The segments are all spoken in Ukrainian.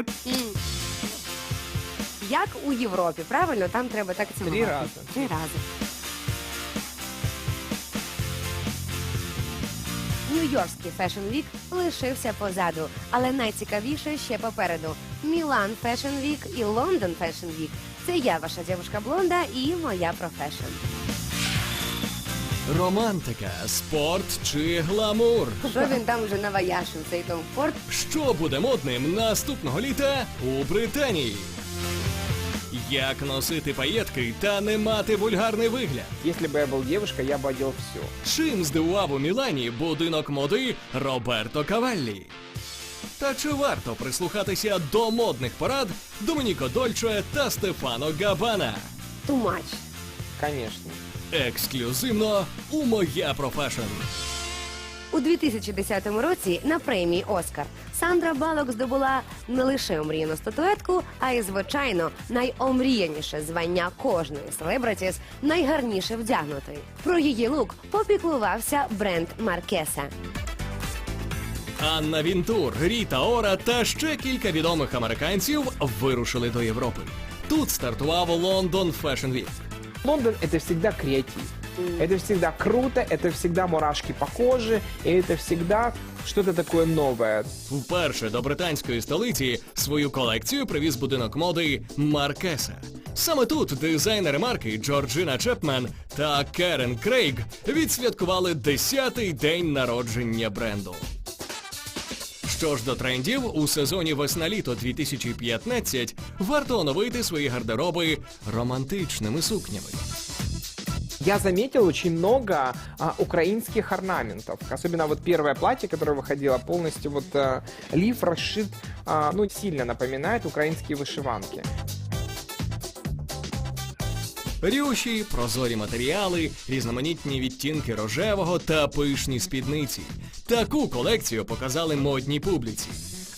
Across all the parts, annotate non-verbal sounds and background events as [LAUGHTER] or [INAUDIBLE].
привіт. Як у Європі, правильно? Там треба так цінувати. рази. Три рази. Нью-Йоркський Fashion Week лишився позаду, але найцікавіше ще попереду. Мілан Fashion Week і Лондон Fashion Week. Це я, ваша дівчинка блонда, і моя профешн. Романтика, спорт чи гламур. Що він там вже наваяшив, цей Том Форд? Що буде модним наступного літа у Британії? Як носити паєтки та не мати вульгарний вигляд? Если бы я был девушкой, я бы одел все. Чим здивував у Мілані будинок моди Роберто Каваллі? Та чи варто прислухатися до модних порад Домініко Дольче та Стефано Габана? Тумач. Конечно. Ексклюзивно у Моя Профешн. У 2010 році на премії Оскар Сандра Балок здобула не лише омріяну статуетку, а й звичайно найомріяніше звання кожної селебритіс найгарніше вдягнутої. Про її лук попіклувався бренд Маркеса. Анна Вінтур, Ріта Ора та ще кілька відомих американців вирушили до Європи. Тут стартував Лондон Fashion Week. Лондон это всегда креатив. Это всегда круто, это всегда мурашки по коже, и это всегда что-то такое новое. Вперше до британської столиці свою колекцію привіз будинок моди Маркеса. Саме тут дизайнери марки Джорджина Чепмен та Керен Крейг відсвяткували 10-й день народження бренду. Що ж до трендів, у сезоні весна-літо 2015 варто оновити свої гардероби романтичними сукнями. Я заметил очень много а, украинских орнаментов. Особенно вот первое платье, которое выходило, полностью вот а, лиф расшит, а, ну, сильно напоминает украинские вышиванки. Рюші, прозорі матеріали, різноманітні відтінки рожевого та пишні спідниці. Таку колекцію показали модній публіці.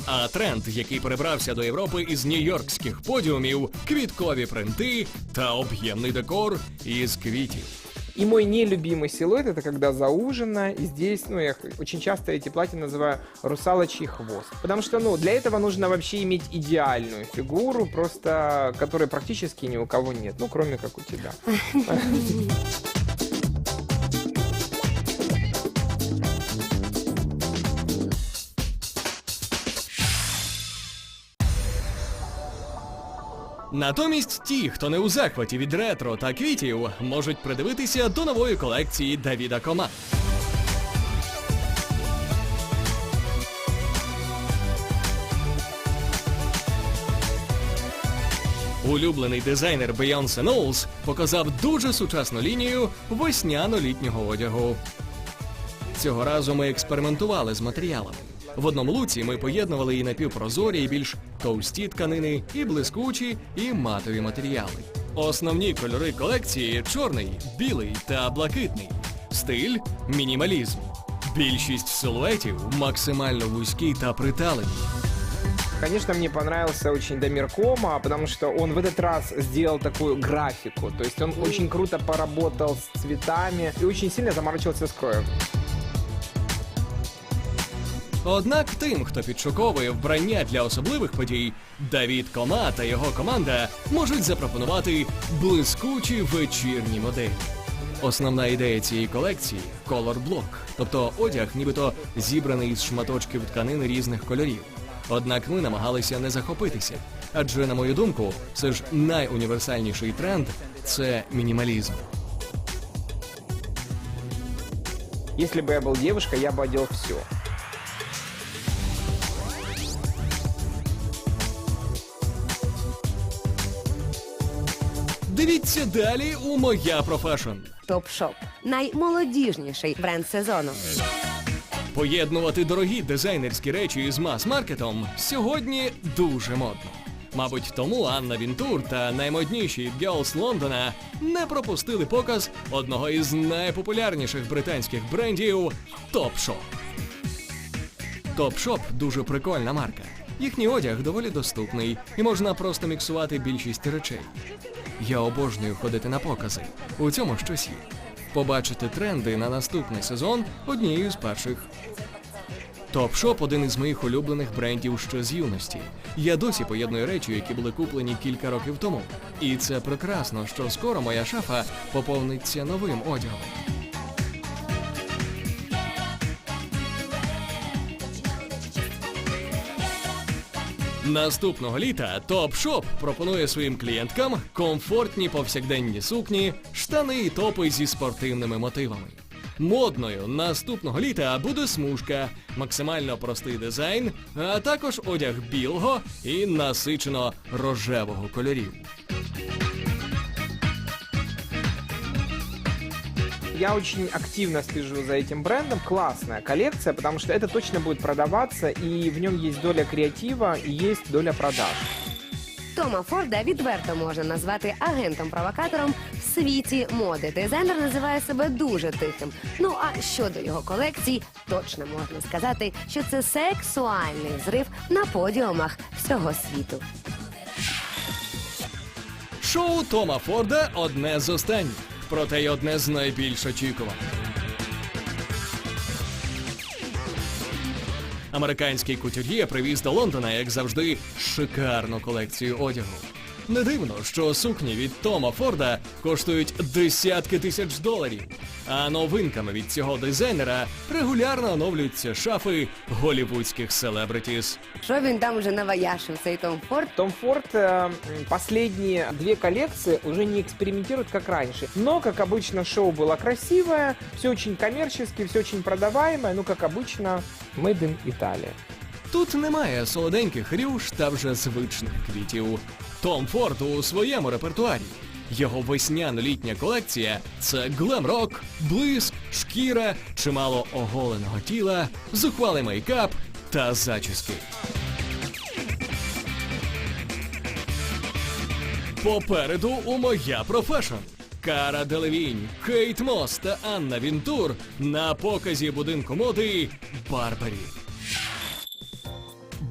А тренд, який перебрався до Європи із нью-йоркських подіумів, квіткові принти та об'ємний декор із квітів. И мой нелюбимый силуэт это когда заужено, и здесь, ну, я очень часто эти платья называю русалочий хвост. Потому что, ну, для этого нужно вообще иметь идеальную фигуру, просто которой практически ни у кого нет, ну, кроме как у тебя. [LAUGHS] Натомість ті, хто не у захваті від ретро та квітів, можуть придивитися до нової колекції Давіда Кома. Улюблений дизайнер Beyoncé Knowles показав дуже сучасну лінію весняно-літнього одягу. Цього разу ми експериментували з матеріалами. В одному луці ми поєднували і напівпрозорі, і більш товсті тканини, і блискучі, і матові матеріали. Основні кольори колекції чорний, білий та блакитний. Стиль мінімалізм. Більшість силуетів максимально вузькі та приталені. Конечно, мне понравился очень Дамир Кома, потому что он в этот раз сделал такую графику. То есть он очень круто поработал с цветами и очень сильно заморочился с кроем. Однак тим, хто підшуковує вбрання для особливих подій, Давід Кома та його команда можуть запропонувати блискучі вечірні моделі. Основна ідея цієї колекції колор блок, тобто одяг, нібито зібраний із шматочків тканини різних кольорів. Однак ми намагалися не захопитися, адже, на мою думку, все ж найуніверсальніший тренд це мінімалізм. Если бы я был девушкой, я бы одел все. Дивіться далі у моя профешн. Топ-шоп наймолодіжніший бренд сезону. Поєднувати дорогі дизайнерські речі із мас-маркетом сьогодні дуже модно. Мабуть, тому Анна Вінтур та наймодніші Girls Лондона не пропустили показ одного із найпопулярніших британських брендів Topshop. Topshop – дуже прикольна марка. Їхній одяг доволі доступний і можна просто міксувати більшість речей. Я обожнюю ходити на покази. У цьому щось є. Побачити тренди на наступний сезон однією з перших. Топшоп один із моїх улюблених брендів ще з юності. Я досі поєдную речі, які були куплені кілька років тому. І це прекрасно, що скоро моя шафа поповниться новим одягом. Наступного літа Топшоп пропонує своїм клієнткам комфортні повсякденні сукні, штани і топи зі спортивними мотивами. Модною наступного літа буде смужка, максимально простий дизайн, а також одяг білого і насичено рожевого кольорів. Я очень активно слежу за этим брендом. Классная коллекция, потому что это точно будет продаваться, и в нем есть доля креатива, и есть доля продаж. Тома Форда відверто можна назвати агентом-провокатором в світі моди. Дизайнер називає себе дуже тихим. Ну а щодо його колекцій, точно можна сказати, що це сексуальний зрив на подіумах всього світу. Шоу Тома Форда одне з останніх, проте й одне з найбільш очікуваних. Американський кутюр'є привіз до Лондона, як завжди, шикарну колекцію одягу. Не дивно, що сукні від Тома Форда коштують десятки тисяч доларів. А новинками від цього дизайнера регулярно оновлюються шафи голівудських селебритіс. Що він там вже наваяшив, цей Том Форд? Том Форд э, м, последние две коллекции уже не экспериментирует как раньше. Но, как обычно, шоу было красивое, все очень коммерчески, все очень продаваемое, ну, как обычно, made in Italia. Тут немає солоденьких рюш та вже звичних квітів. Том Форд у своєму репертуарі. Його весняно-літня колекція це глем-рок, блиск, шкіра, чимало оголеного тіла, зухвалий мейкап та зачіски. Попереду у моя профешн. Кара Делевінь, Кейт Мос та Анна Вінтур на показі будинку моди Барбарі.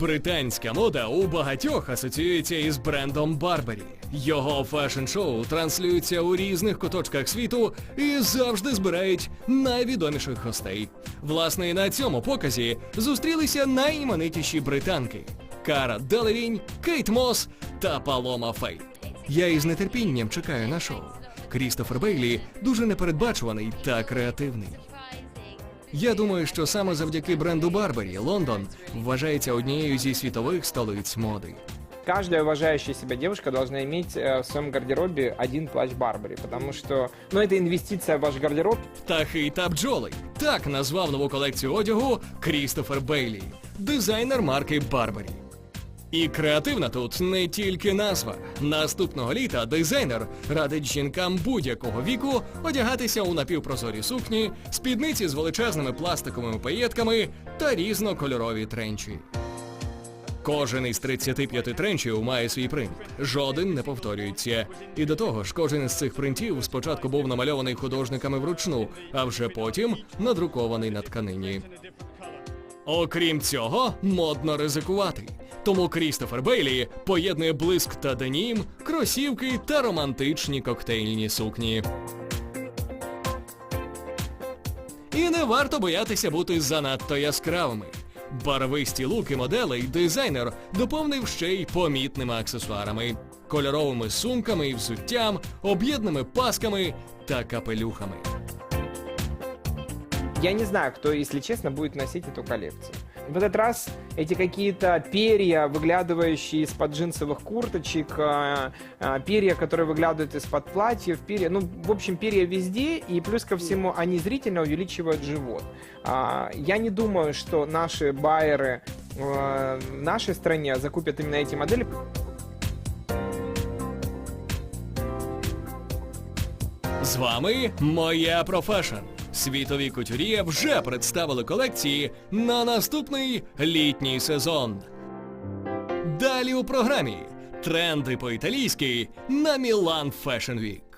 Британська мода у багатьох асоціюється із брендом Барбарі. Його фешн-шоу транслюються у різних куточках світу і завжди збирають найвідоміших гостей. Власне, і на цьому показі зустрілися найіменитіші британки: Кара Делевінь, Кейт Мос та Палома Фейт. Я із нетерпінням чекаю на шоу. Крістофер Бейлі дуже непередбачуваний та креативний. Я думаю, що саме завдяки бренду Барбарі Лондон вважається однією зі світових столиць моди. Каждая уважающая себя девушка должна иметь э, в своем гардеробе один плащ Барбари, потому что, ну, это инвестиция в ваш гардероб, Птахи та бджоли. Так назвав нову колекцію одягу Крістофер Бейлі, дизайнер марки Барбарі. І креативна тут не тільки назва. Наступного літа дизайнер радить жінкам будь-якого віку одягатися у напівпрозорі сукні, спідниці з величезними пластиковими паєтками та різнокольорові тренчі. Кожен із 35 тренчів має свій принт. Жоден не повторюється. І до того ж, кожен із цих принтів спочатку був намальований художниками вручну, а вже потім надрукований на тканині. Окрім цього, модно ризикувати. Тому Крістофер Бейлі поєднує блиск та денім, кросівки та романтичні коктейльні сукні. І не варто боятися бути занадто яскравими. Барвисті луки моделей дизайнер доповнив ще й помітними аксесуарами, кольоровими сумками і взуттям, об'єднаними пасками та капелюхами. Я не знаю, кто, если честно, будет носить эту коллекцию. В этот раз эти какие-то перья, выглядывающие из-под джинсовых курточек, э, э, перья, которые выглядывают из-под платьев, перья, ну, в общем, перья везде, и плюс ко всему они зрительно увеличивают живот. А, Я не думаю, что наши байеры э, в нашей стране закупят именно эти модели. З вами моя профешн. Світові кутюрі вже представили колекції на наступний літній сезон. Далі у програмі тренди по-італійськи на Мілан Fashion Week.